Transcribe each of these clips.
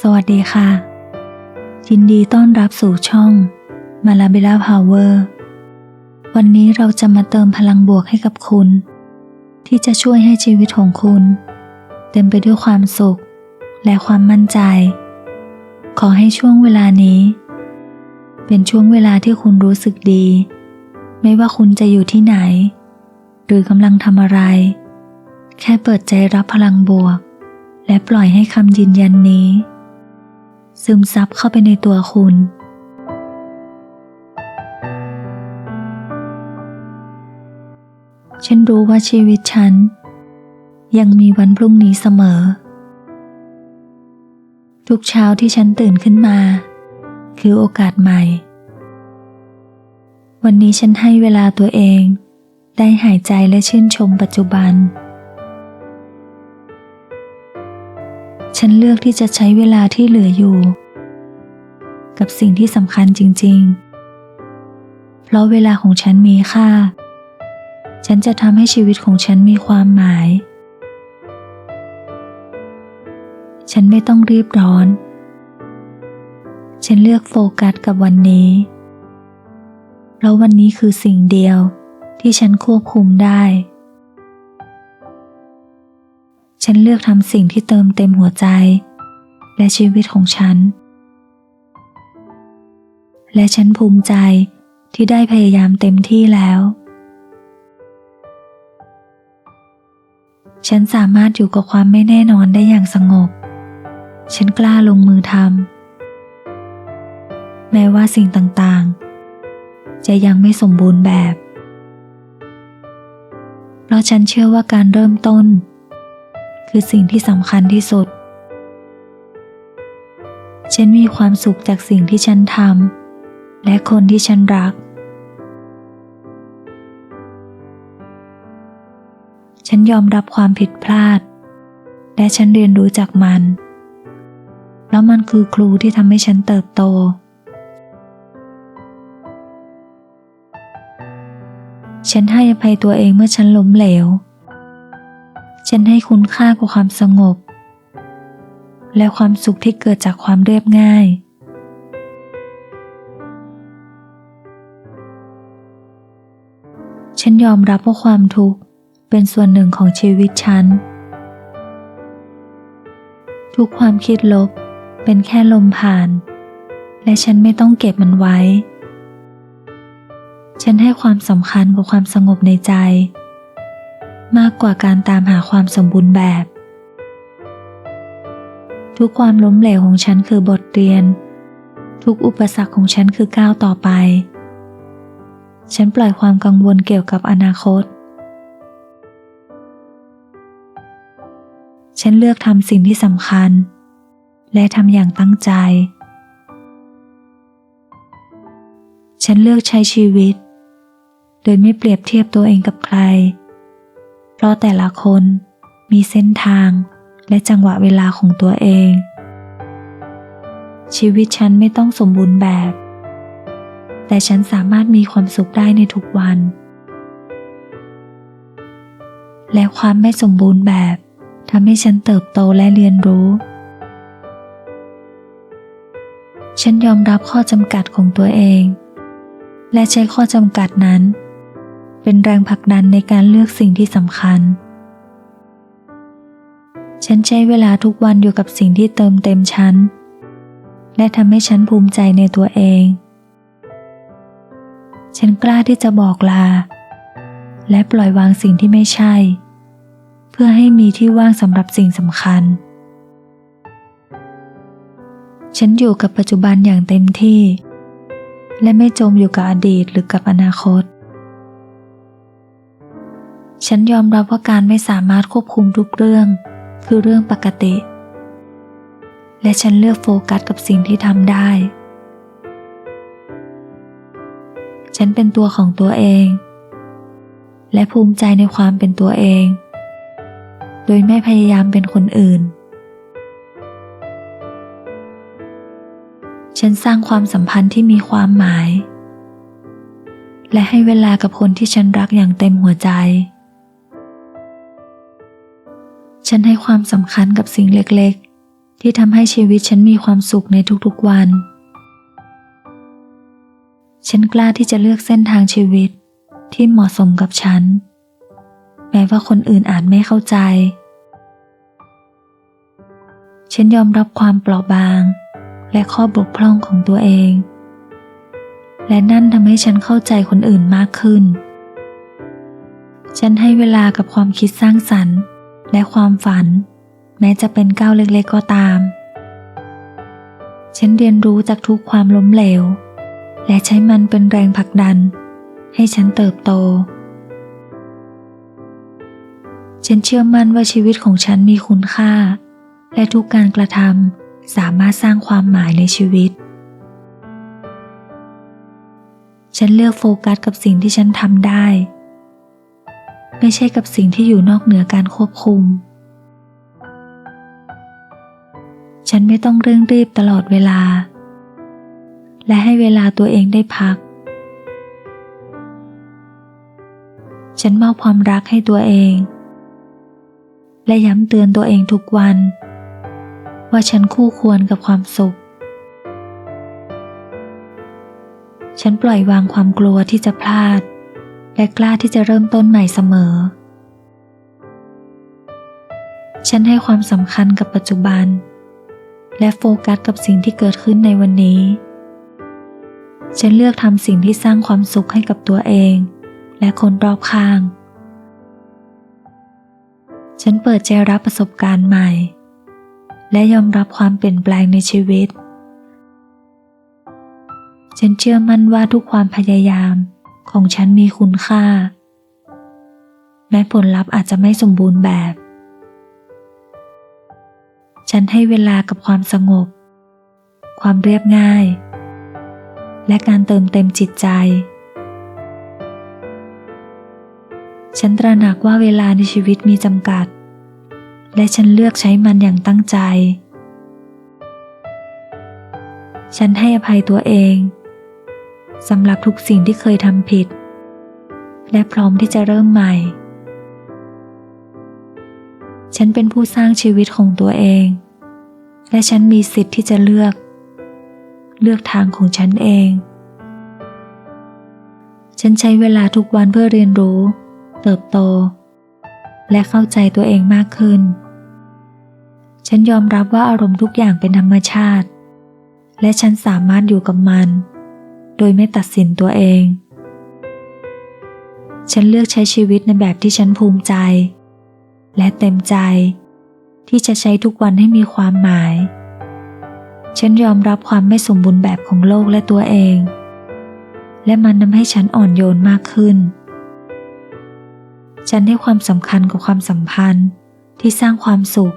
สวัสดีค่ะ ยินดีต้อนรับสู่ช่องมาลาเบล่าพาวเวอร์วันนี้เราจะมาเติมพลังบวกให้กับคุณ ที่จะช่วยให้ชีวิตของคุณ เต็มไปด้วยความสุข และความมั่นใจ ขอให้ช่วงเวลานี้ เป็นช่วงเวลาที่คุณรู้สึกดี ไม่ว่าคุณจะอยู่ที่ไหน หรือกำลังทำอะไร แค่เปิดใจรับพลังบวก และปล่อยให้คำยืนยันนี้ ซึมซับเข้าไปในตัวคุณ ฉันรู้ว่าชีวิตฉัน ยังมีวันพรุ่งนี้เสมอ ทุกเช้าที่ฉันตื่นขึ้นมา คือโอกาสใหม่ วันนี้ฉันให้เวลาตัวเอง ได้หายใจและชื่นชมปัจจุบัน ฉันเลือกที่จะใช้เวลาที่เหลืออยู่ กับสิ่งที่สำคัญจริง ๆ เพราะเวลาของฉันมีค่า ฉันจะทำให้ชีวิตของฉันมีความหมาย ฉันไม่ต้องรีบร้อน ฉันเลือกโฟกัสกับวันนี้เพราะวันนี้คือสิ่งเดียวที่ฉันควบคุมได้ ฉันเลือกทำสิ่งที่เติมเต็มหัวใจ และชีวิตของฉัน และฉันภูมิใจที่ได้พยายามเต็มที่แล้ว ฉันสามารถอยู่กับความไม่แน่นอนได้อย่างสงบ ฉันกล้าลงมือทำแม้ว่าสิ่งต่างๆ จะยังไม่สมบูรณ์แบบ เพราะฉันเชื่อว่าการเริ่มต้น คือสิ่งที่สำคัญที่สุด ฉันมีความสุขจากสิ่งที่ฉันทำและคนที่ฉันรัก ฉันยอมรับความผิดพลาด และฉันเรียนรู้จากมัน แล้วมันคือครูที่ทำให้ฉันเติบโตฉันให้อภัยตัวเองเมื่อฉันล้มเหลว ฉันให้คุณค่ากับความสงบ และความสุขที่เกิดจากความเรียบง่าย ฉันยอมรับว่าความทุกข์เป็นส่วนหนึ่งของชีวิตฉัน ทุกความคิดลบเป็นแค่ลมผ่าน และฉันไม่ต้องเก็บมันไว้ ฉันให้ความสำคัญกับความสงบในใจ มากกว่าการตามหาความสมบูรณ์แบบ ทุกความล้มเหลวของฉันคือบทเรียน ทุกอุปสรรคของฉันคือก้าวต่อไป ฉันปล่อยความกังวลเกี่ยวกับอนาคต ฉันเลือกทำสิ่งที่สำคัญ และทำอย่างตั้งใจ ฉันเลือกใช้ชีวิต โดยไม่เปรียบเทียบตัวเองกับใคร เพราะแต่ละคนมีเส้นทางและจังหวะเวลาของตัวเอง ชีวิตฉันไม่ต้องสมบูรณ์แบบ แต่ฉันสามารถมีความสุขได้ในทุกวัน และความไม่สมบูรณ์แบบทำให้ฉันเติบโตและเรียนรู้ ฉันยอมรับข้อจำกัดของตัวเอง และใช้ข้อจำกัดนั้น เป็นแรงผลักดันในการเลือกสิ่งที่สำคัญ ฉันใช้เวลาทุกวันอยู่กับสิ่งที่เติมเต็มฉัน และทำให้ฉันภูมิใจในตัวเอง ฉันกล้าที่จะบอกลา และปล่อยวางสิ่งที่ไม่ใช่ เพื่อให้มีที่ว่างสำหรับสิ่งสำคัญ ฉันอยู่กับปัจจุบันอย่างเต็มที่และไม่จมอยู่กับอดีตหรือกับอนาคต ฉันยอมรับว่าการไม่สามารถควบคุมทุกเรื่อง คือเรื่องปกติ และฉันเลือกโฟกัสกับสิ่งที่ทำได้ ฉันเป็นตัวของตัวเอง และภูมิใจในความเป็นตัวเอง โดยไม่พยายามเป็นคนอื่น ฉันสร้างความสัมพันธ์ที่มีความหมายและให้เวลากับคนที่ฉันรักอย่างเต็มหัวใจ ฉันให้ความสำคัญกับสิ่งเล็กๆ ที่ทำให้ชีวิตฉันมีความสุขในทุกๆวัน ฉันกล้าที่จะเลือกเส้นทางชีวิตที่เหมาะสมกับฉัน แม้ว่าคนอื่นอาจไม่เข้าใจ ฉันยอมรับความเปราะบาง และข้อบกพร่องของตัวเอง และนั่นทำให้ฉันเข้าใจคนอื่นมากขึ้น ฉันให้เวลากับความคิดสร้างสรรค์ และความฝัน แม้จะเป็นก้าวเล็กๆก็ตาม ฉันเรียนรู้จากทุกความล้มเหลว และใช้มันเป็นแรงผลักดัน ให้ฉันเติบโต ฉันเชื่อมั่นว่าชีวิตของฉันมีคุณค่า และทุกการกระทำสามารถสร้างความหมายในชีวิต ฉันเลือกโฟกัสกับสิ่งที่ฉันทำได้ ไม่ใช่กับสิ่งที่อยู่นอกเหนือการควบคุม ฉันไม่ต้องเร่งรีบตลอดเวลา และให้เวลาตัวเองได้พัก ฉันมอบความรักให้ตัวเอง และย้ำเตือนตัวเองทุกวัน ว่าฉันคู่ควรกับความสุข ฉันปล่อยวางความกลัวที่จะพลาด และกล้าที่จะเริ่มต้นใหม่เสมอ ฉันให้ความสำคัญกับปัจจุบัน และโฟกัสกับสิ่งที่เกิดขึ้นในวันนี้ ฉันเลือกทำสิ่งที่สร้างความสุขให้กับตัวเอง และคนรอบข้าง ฉันเปิดใจรับประสบการณ์ใหม่ และยอมรับความเปลี่ยนแปลงในชีวิตฉันเชื่อมั่นว่าทุกความพยายาม ของฉันมีคุณค่า แม้ผลลัพธ์อาจจะไม่สมบูรณ์แบบ ฉันให้เวลากับความสงบ ความเรียบง่าย และการเติมเต็มจิตใจ ฉันตระหนักว่าเวลาในชีวิตมีจำกัด และฉันเลือกใช้มันอย่างตั้งใจ ฉันให้อภัยตัวเอง สำหรับทุกสิ่งที่เคยทำผิด และพร้อมที่จะเริ่มใหม่ ฉันเป็นผู้สร้างชีวิตของตัวเอง และฉันมีสิทธิ์ที่จะเลือก เลือกทางของฉันเอง ฉันใช้เวลาทุกวันเพื่อเรียนรู้ เติบโต และเข้าใจตัวเองมากขึ้น ฉันยอมรับว่าอารมณ์ทุกอย่างเป็นธรรมชาติและฉันสามารถอยู่กับมัน โดยไม่ตัดสินตัวเอง ฉันเลือกใช้ชีวิตในแบบที่ฉันภูมิใจ และเต็มใจ ที่จะใช้ทุกวันให้มีความหมาย ฉันยอมรับความไม่สมบูรณ์แบบของโลกและตัวเอง และมันทำให้ฉันอ่อนโยนมากขึ้น ฉันให้ความสำคัญกับความสัมพันธ์ที่สร้างความสุข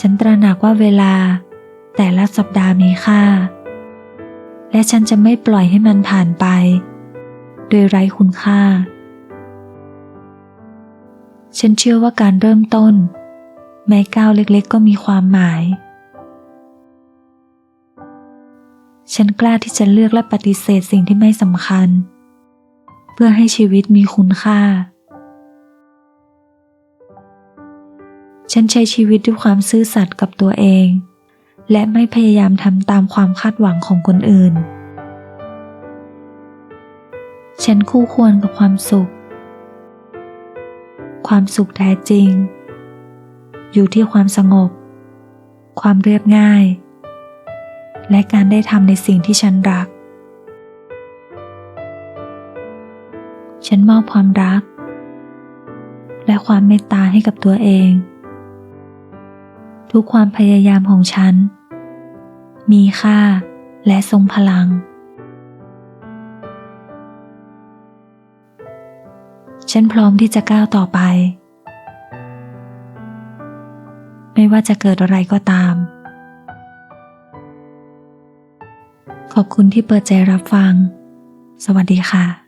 ฉันตระหนักว่าเวลาแต่ละสัปดาห์มีค่า และฉันจะไม่ปล่อยให้มันผ่านไป โดยไร้คุณค่า ฉันเชื่อว่าการเริ่มต้น แม้ก้าวเล็กๆ ก็มีความหมาย ฉันกล้าที่จะเลือกและปฏิเสธสิ่งที่ไม่สำคัญ เพื่อให้ชีวิตมีคุณค่า ฉันใช้ชีวิตด้วยความซื่อสัตย์กับตัวเอง และไม่พยายามทำตามความคาดหวังของคนอื่น ฉันคู่ควรกับความสุข ความสุขแท้จริง อยู่ที่ความสงบ ความเรียบง่าย และการได้ทำในสิ่งที่ฉันรัก ฉันมอบความรัก และความเมตตาให้กับตัวเอง ทุกความพยายามของฉัน มีค่าและทรงพลัง ฉันพร้อมที่จะก้าวต่อไป ไม่ว่าจะเกิดอะไรก็ตาม ขอบคุณที่เปิดใจรับฟัง สวัสดีค่ะ